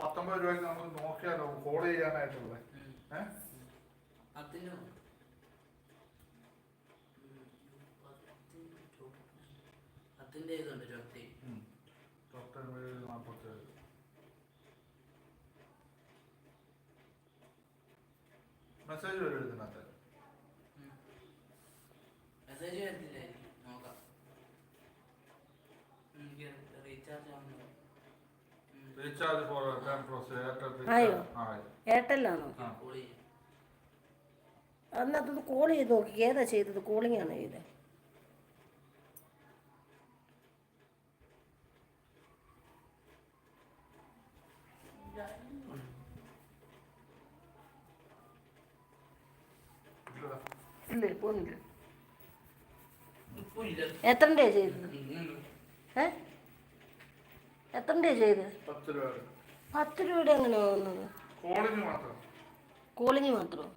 പത്തൊമ്പത് രൂപയ്ക്ക് നമുക്ക് നോക്കിയാലോ കോൾ ചെയ്യാനായിട്ടുള്ളത്. മെസ്സേജ് വരും ഇതിനകത്ത് മെസ്സേജ് നോക്കാം. റീചാർജ് ആവുന്നത് ആയോ? എയർടെല്ലാണോ ആ. കോൾ ചെയ്ത് നോക്കി. ഏതാ ചെയ്തത്? കോളിംഗ് ആണോ ചെയ്തത് ഇല്ല പോകുന്നില്ല എത്രണ്ടേ ചെയ്തത്? ഉം. ഏ രൂപ ചെയ്ത്? പത്ത് രൂപ പത്ത് രൂപയുടെ എങ്ങനെ വന്നത് കോളിങ് മാത്രം? കോളിംഗ് മാത്രമോ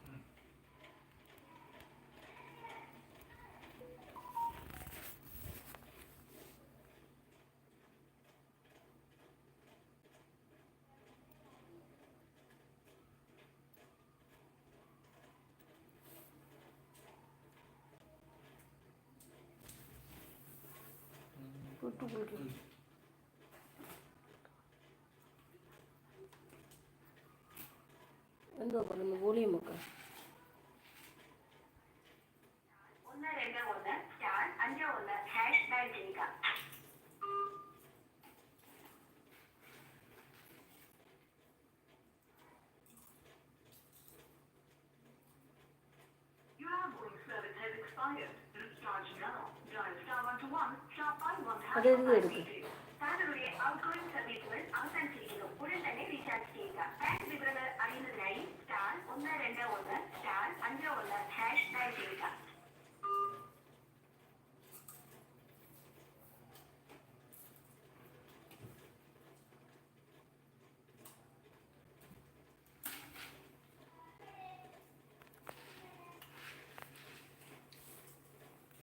എന്തോ പറയുന്നു വോളിയം ഒക്കെ അതെഴുതി for എടുക്ക്.